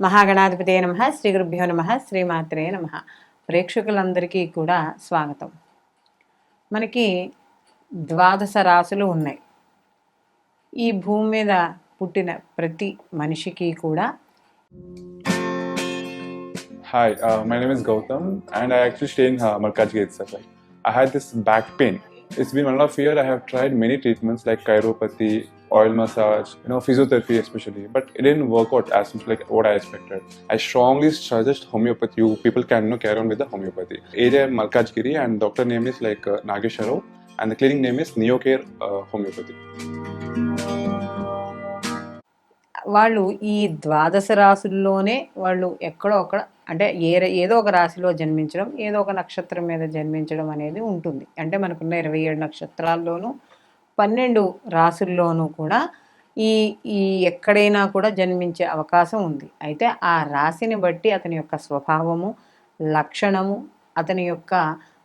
మహాగణాధిపతే నమ శ్రీ గురుభ్యో నమ శ్రీమాత్రే నమ. ప్రేక్షకులందరికీ కూడా స్వాగతం. మనకి ద్వాదశ రాసులు ఉన్నాయి. ఈ భూమి మీద పుట్టిన ప్రతి మనిషికి కూడా hi my name is Gautam and I actually stay in Markaz gate sir I had this back pain it's been one of year I have tried many treatments like chiropathy many treatments like chiropathy, oil massage, you know, physiotherapy especially, but it didn't work out as much like what I expected. I strongly suggest homeopathy. You people can you know, carry on with the homeopathy. Area Malkajgiri, and doctor name is like uh, Nageshwaro, and the clinic name is Neocare uh, Homeopathy. వాళ్ళు ఈ ద్వాదశ రాసుల్లోనే వాళ్ళు ఎక్కడో అక్కడ అంటే ఏ ఏదో ఒక రాశిలో జన్మించడం ఏదో ఒక నక్షత్రం మీద జన్మించడం అనేది ఉంటుంది అంటే మనకున్న ఇరవై ఏడు నక్షత్రాల్లోనూ పన్నెండు రాసుల్లోనూ కూడా ఈ ఈ ఎక్కడైనా కూడా జన్మించే అవకాశం ఉంది. అయితే ఆ రాశిని బట్టి అతని యొక్క స్వభావము లక్షణము అతని యొక్క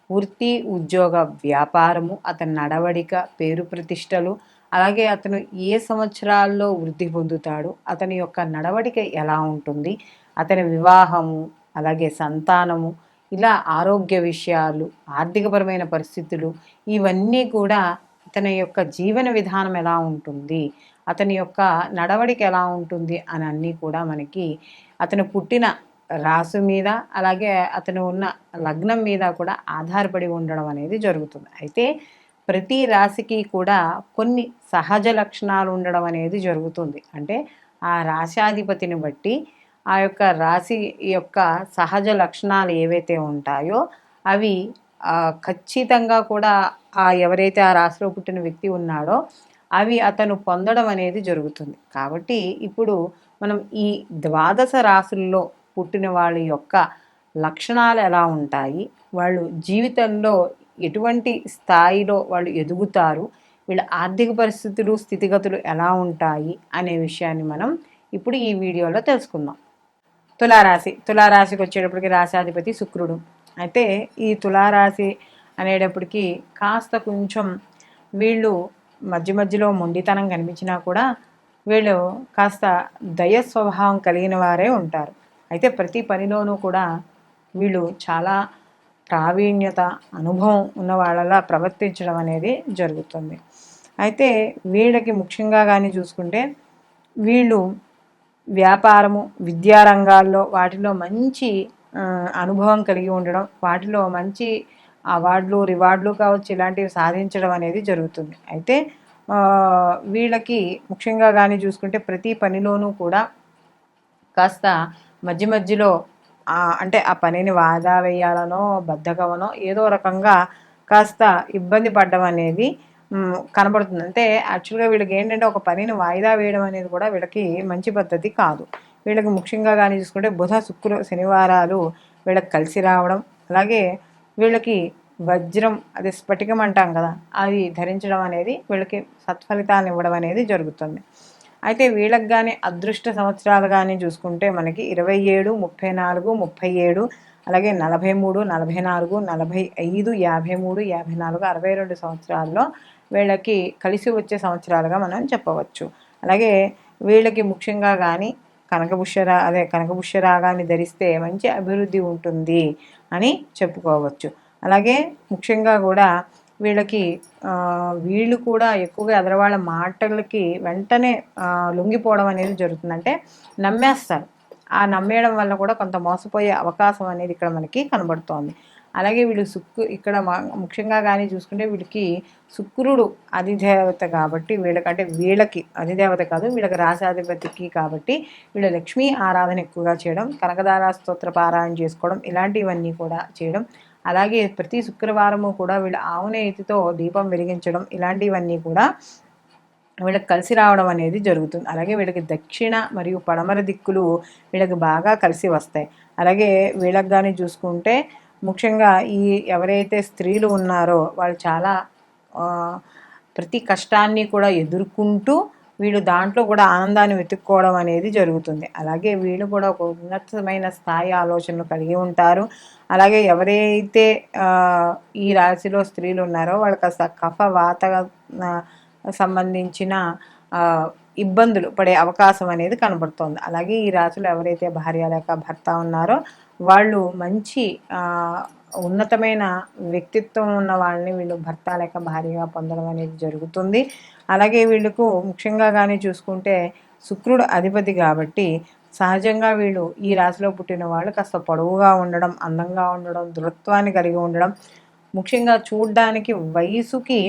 వృత్తి ఉద్యోగ వ్యాపారము అతని నడవడిక పేరు ప్రతిష్టలు అలాగే అతను ఏ సంవత్సరాల్లో వృద్ధి పొందుతాడు అతని యొక్క నడవడిక ఎలా ఉంటుంది అతని వివాహము అలాగే సంతానము ఇలా ఆరోగ్య విషయాలు ఆర్థికపరమైన పరిస్థితులు ఇవన్నీ కూడా అతని యొక్క జీవన విధానం ఎలా ఉంటుంది? అతని యొక్క నడవడిక ఎలా ఉంటుంది? అని అన్నీ కూడా మనకి అతను పుట్టిన రాసు మీద అలాగే అతను ఉన్న లగ్నం మీద కూడా ఆధారపడి ఉండడం అనేది జరుగుతుంది. అయితే ప్రతి రాశికి కూడా కొన్ని సహజ లక్షణాలు ఉండడం అనేది జరుగుతుంది. అంటే ఆ రాశాధిపతిని బట్టి ఆ యొక్క రాశి యొక్క సహజ లక్షణాలు ఏవైతే ఉంటాయో అవి ఖచ్చితంగా కూడా ఆ ఎవరైతే ఆ రాశిలో పుట్టిన వ్యక్తి ఉన్నాడో అవి అతను పొందడం అనేది జరుగుతుంది. కాబట్టి ఇప్పుడు మనం ఈ ద్వాదశ రాశుల్లో పుట్టిన వాళ్ళ యొక్క లక్షణాలు ఎలా ఉంటాయి? వాళ్ళు జీవితంలో ఎటువంటి స్థాయిలో వాళ్ళు ఎదుగుతారు? వీళ్ళ ఆర్థిక పరిస్థితులు స్థితిగతులు ఎలా ఉంటాయి? అనే విషయాన్ని మనం ఇప్పుడు ఈ వీడియోలో తెలుసుకుందాం. తులారాశి తులారాశికి వచ్చేటప్పటికి రాశాధిపతి శుక్రుడు. అయితే ఈ తులారాశి అనేటప్పటికి కాస్త కొంచెం వీళ్ళు మధ్య మధ్యలో మొండితనం కనిపించినా కూడా వీళ్ళు కాస్త దయ స్వభావం కలిగిన వారే ఉంటారు. అయితే ప్రతి పనిలోనూ కూడా వీళ్ళు చాలా ప్రావీణ్యత అనుభవం ఉన్న వాళ్ళలా ప్రవర్తించడం అనేది జరుగుతుంది. అయితే వీళ్ళకి ముఖ్యంగా కానీ చూసుకుంటే వీళ్ళు వ్యాపారము విద్యారంగాల్లో వాటిలో మంచి అనుభవం కలిగి ఉండడం వాటిలో మంచి అవార్డులు రివార్డులు కావచ్చు ఇలాంటివి సాధించడం అనేది జరుగుతుంది. అయితే వీళ్ళకి ముఖ్యంగా కానీ చూసుకుంటే ప్రతి పనిలోనూ కూడా కాస్త మధ్య మధ్యలో అంటే ఆ పనిని వాయిదా వేయాలనో బద్ధకమనో ఏదో రకంగా కాస్త ఇబ్బంది పడడం అనేది కనబడుతుంది. అంటే యాక్చువల్గా వీళ్ళకి ఏంటంటే ఒక పనిని వాయిదా వేయడం అనేది కూడా వీళ్ళకి మంచి పద్ధతి కాదు. వీళ్ళకి ముఖ్యంగా కానీ చూసుకుంటే బుధ శుక్ర శనివారాలు వీళ్ళకి కలిసి రావడం అలాగే వీళ్ళకి వజ్రం అదే స్ఫటికం అంటాం కదా అది ధరించడం అనేది వీళ్ళకి సత్ఫలితాలను ఇవ్వడం అనేది జరుగుతుంది. అయితే వీళ్ళకి కానీ అదృష్ట సంవత్సరాలు కానీ చూసుకుంటే మనకి ఇరవై ఏడు ముప్పై నాలుగు ముప్పై ఏడు అలాగే నలభై మూడు నలభై నాలుగు నలభై ఐదు యాభై మూడు యాభై నాలుగు అరవై రెండు సంవత్సరాల్లో వీళ్ళకి కలిసి వచ్చే సంవత్సరాలుగా మనం చెప్పవచ్చు. అలాగే వీళ్ళకి ముఖ్యంగా కానీ కనకబుష్యరా అదే కనకబుష్య రాగాన్ని ధరిస్తే మంచి అభివృద్ధి ఉంటుంది అని చెప్పుకోవచ్చు. అలాగే ముఖ్యంగా కూడా వీళ్ళకి వీళ్ళు కూడా ఎక్కువగా ఎదరవాళ్ళ మాటలకి వెంటనే లొంగిపోవడం అనేది జరుగుతుంది. అంటే నమ్మేస్తారు. ఆ నమ్మేయడం వల్ల కూడా కొంత మోసపోయే అవకాశం అనేది ఇక్కడ మనకి కనబడుతోంది. అలాగే వీళ్ళు సుక్కు ఇక్కడ ముఖ్యంగా కానీ చూసుకుంటే వీళ్ళకి శుక్రుడు అధిదేవత కాబట్టి వీళ్ళకంటే వీళ్ళకి అధిదేవత కాదు వీళ్ళకి రాశాధిపతికి కాబట్టి వీళ్ళ లక్ష్మీ ఆరాధన ఎక్కువగా చేయడం కనకదార స్తోత్ర పారాయణ చేసుకోవడం ఇలాంటివన్నీ కూడా చేయడం. అలాగే ప్రతి శుక్రవారము కూడా వీళ్ళ ఆవునేతితో దీపం వెలిగించడం ఇలాంటివన్నీ కూడా వీళ్ళకి కలిసి రావడం అనేది జరుగుతుంది. అలాగే వీళ్ళకి దక్షిణ మరియు పడమర దిక్కులు వీళ్ళకి బాగా కలిసి వస్తాయి. అలాగే వీళ్ళకి కానీ చూసుకుంటే ముఖ్యంగా ఈ ఎవరైతే స్త్రీలు ఉన్నారో వాళ్ళు చాలా ప్రతి కష్టాన్ని కూడా ఎదుర్కొంటూ వీళ్ళు దాంట్లో కూడా ఆనందాన్ని వెతుక్కోవడం అనేది జరుగుతుంది. అలాగే వీళ్ళు కూడా ఒక ఉన్నతమైన స్థాయి ఆలోచనలు కలిగి ఉంటారు. అలాగే ఎవరైతే ఈ రాశిలో స్త్రీలు ఉన్నారో వాళ్ళకి కాస్త కఫ వాత సంబంధించిన ఇబ్బందులు పడే అవకాశం అనేది కనబడుతోంది. అలాగే ఈ రాశిలో ఎవరైతే భార్య లేక భర్త ఉన్నారో వాళ్ళు మంచి ఉన్నతమైన వ్యక్తిత్వం ఉన్న వాళ్ళని వీళ్ళు భర్త లేక భార్యగా పొందడం అనేది జరుగుతుంది. అలాగే వీళ్ళకు ముఖ్యంగా కానీ చూసుకుంటే శుక్రుడు అధిపతి కాబట్టి సహజంగా వీళ్ళు ఈ రాశిలో పుట్టిన వాళ్ళు కాస్త పొడవుగా ఉండడం అందంగా ఉండడం దృఢత్వాన్ని కలిగి ఉండడం ముఖ్యంగా చూడడానికి వయసుకి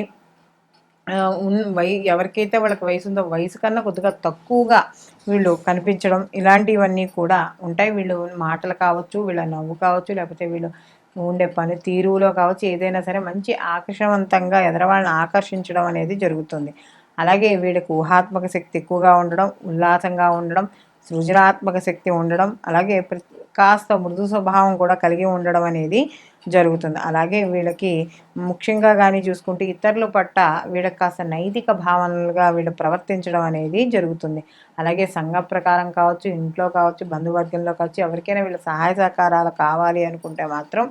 వై ఎవరికైతే వాళ్ళకి వయసు ఉందో వయసు కన్నా కొద్దిగా తక్కువగా వీళ్ళు కనిపించడం ఇలాంటివన్నీ కూడా ఉంటాయి. వీళ్ళు మాటలు కావచ్చు వీళ్ళ నవ్వు కావచ్చు లేకపోతే వీళ్ళు ఉండే పని తీరులో కావచ్చు ఏదైనా సరే మంచి ఆకర్షవంతంగా ఎదరవాళ్ళని ఆకర్షించడం అనేది జరుగుతుంది. అలాగే వీళ్ళకి ఊహాత్మక శక్తి ఎక్కువగా ఉండడం ఉల్లాసంగా ఉండడం సృజనాత్మక శక్తి ఉండడం అలాగే ప్రతి కాస్త మృదు స్వభావం కూడా కలిగి ఉండడం అనేది జరుగుతుంది. అలాగే వీళ్ళకి ముఖ్యంగా కానీ చూసుకుంటే ఇతరుల పట్ల వీళ్ళకి కాస్త నైతిక భావనలుగా వీళ్ళు ప్రవర్తించడం అనేది జరుగుతుంది. అలాగే సంఘ ప్రకారం కావచ్చు ఇంట్లో కావచ్చు బంధువర్గంలో కావచ్చు ఎవరికైనా వీళ్ళ సహాయ సహకారాలు కావాలి అనుకుంటే మాత్రం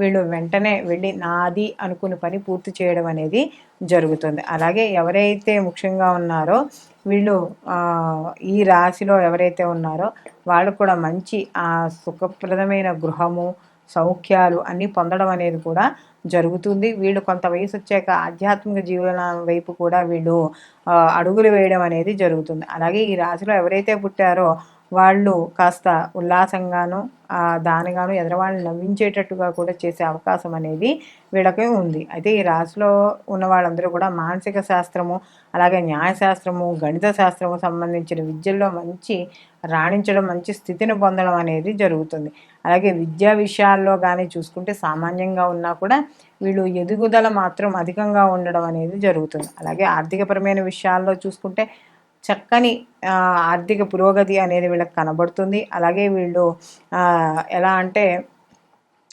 వీళ్ళు వెంటనే వెళ్ళి నాది అనుకుని పని పూర్తి చేయడం అనేది జరుగుతుంది. అలాగే ఎవరైతే ముఖ్యంగా ఉన్నారో వీళ్ళు ఈ రాశిలో ఎవరైతే ఉన్నారో వాళ్ళు కూడా మంచి ఆ సుఖప్రదమైన గృహము సౌఖ్యాలు అన్నీ పొందడం అనేది కూడా జరుగుతుంది. వీళ్ళు కొంత వయసు వచ్చాక ఆధ్యాత్మిక జీవన వైపు కూడా వీళ్ళు అడుగులు వేయడం అనేది జరుగుతుంది. అలాగే ఈ రాశిలో ఎవరైతే పుట్టారో వాళ్ళు కాస్త ఉల్లాసంగాను ఆ, దానిగాను ఎదరవాళ్ళని నవ్వించేటట్టుగా కూడా చేసే అవకాశం అనేది వీళ్ళకి ఉంది. అయితే ఈ రాశిలో ఉన్న వాళ్ళందరూ కూడా మానసిక శాస్త్రము అలాగే న్యాయశాస్త్రము గణిత శాస్త్రము సంబంధించిన విద్యల్లో మంచి రాణించడం మంచి స్థితిని పొందడం అనేది జరుగుతుంది. అలాగే విద్యా విషయాల్లో కానీ చూసుకుంటే సామాన్యంగా ఉన్నా కూడా వీళ్ళు ఎదుగుదల మాత్రం అధికంగా ఉండడం అనేది జరుగుతుంది. అలాగే ఆర్థికపరమైన విషయాల్లో చూసుకుంటే చక్కని ఆర్థిక పురోగతి అనేది వీళ్ళకి కనబడుతుంది. అలాగే వీళ్ళు ఎలా అంటే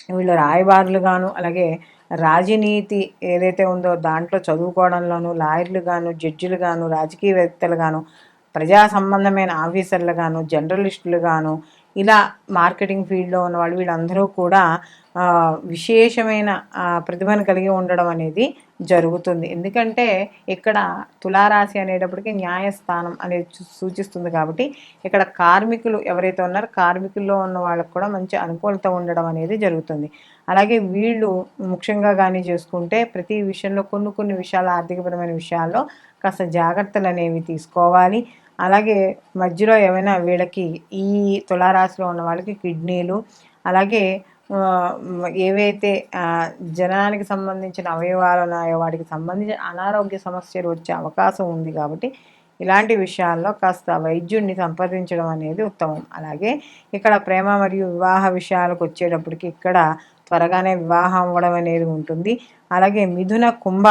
వీళ్ళు రాయబారులుగాను అలాగే రాజనీతి ఏదైతే ఉందో దాంట్లో చదువుకోవడంలోను లాయర్లు గాను జడ్జిలు గాను రాజకీయవేత్తలు గాను ప్రజా సంబంధమైన ఆఫీసర్లు గాను జర్నలిస్టులు గాను ఇలా మార్కెటింగ్ ఫీల్డ్లో ఉన్న వాళ్ళు వీళ్ళందరూ కూడా విశేషమైన ప్రతిభను కలిగి ఉండడం అనేది జరుగుతుంది. ఎందుకంటే ఇక్కడ తులారాశి అనేటప్పటికీ న్యాయస్థానం అనేది సూచిస్తుంది కాబట్టి ఇక్కడ కార్మికులు ఎవరైతే ఉన్నారో కార్మికుల్లో ఉన్న వాళ్ళకు కూడా మంచి అనుకూలత ఉండడం అనేది జరుగుతుంది. అలాగే వీళ్ళు ముఖ్యంగా కానీ చేసుకుంటే ప్రతి విషయంలో కొన్ని కొన్ని విషయాలు ఆర్థికపరమైన విషయాల్లో కాస్త జాగ్రత్తలు అనేవి తీసుకోవాలి. అలాగే మధ్యలో ఏమైనా వీళ్ళకి ఈ తులారాశిలో ఉన్న వాళ్ళకి కిడ్నీలు అలాగే ఏవైతే జనానికి సంబంధించిన అవయవాలు ఉన్నాయో వాటికి సంబంధించిన అనారోగ్య సమస్యలు వచ్చే అవకాశం ఉంది కాబట్టి ఇలాంటి విషయాల్లో కాస్త వైద్యుడిని సంప్రదించడం అనేది ఉత్తమం. అలాగే ఇక్కడ ప్రేమ మరియు వివాహ విషయాలకు వచ్చేటప్పటికి ఇక్కడ త్వరగానే వివాహం అవ్వడం అనేది ఉంటుంది. అలాగే మిథున కుంభ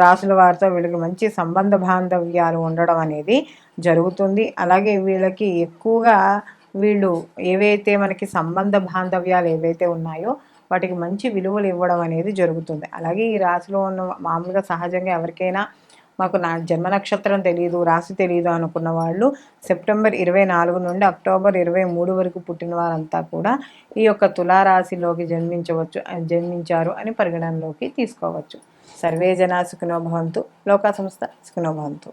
రాసుల వారితో వీళ్ళకి మంచి సంబంధ బాంధవ్యాలు ఉండడం అనేది జరుగుతుంది. అలాగే వీళ్ళకి ఎక్కువగా వీళ్ళు ఏవైతే మనకి సంబంధ బాంధవ్యాలు ఏవైతే ఉన్నాయో వాటికి మంచి విలువలు ఇవ్వడం అనేది జరుగుతుంది. అలాగే ఈ రాశిలో ఉన్న మామూలుగా సహజంగా ఎవరికైనా మాకు నా జన్మ నక్షత్రం తెలియదు రాశి తెలియదు అనుకున్న వాళ్ళు సెప్టెంబర్ ఇరవై నాలుగు నుండి అక్టోబర్ ఇరవై మూడు వరకు పుట్టిన వారంతా కూడా ఈ యొక్క తులారాశిలోకి జన్మించవచ్చు జన్మించారు అని పరిగణనలోకి తీసుకోవచ్చు. సర్వే జనా సుఖినోభవంతు లోకా సంస్థ సుఖినోభవంతు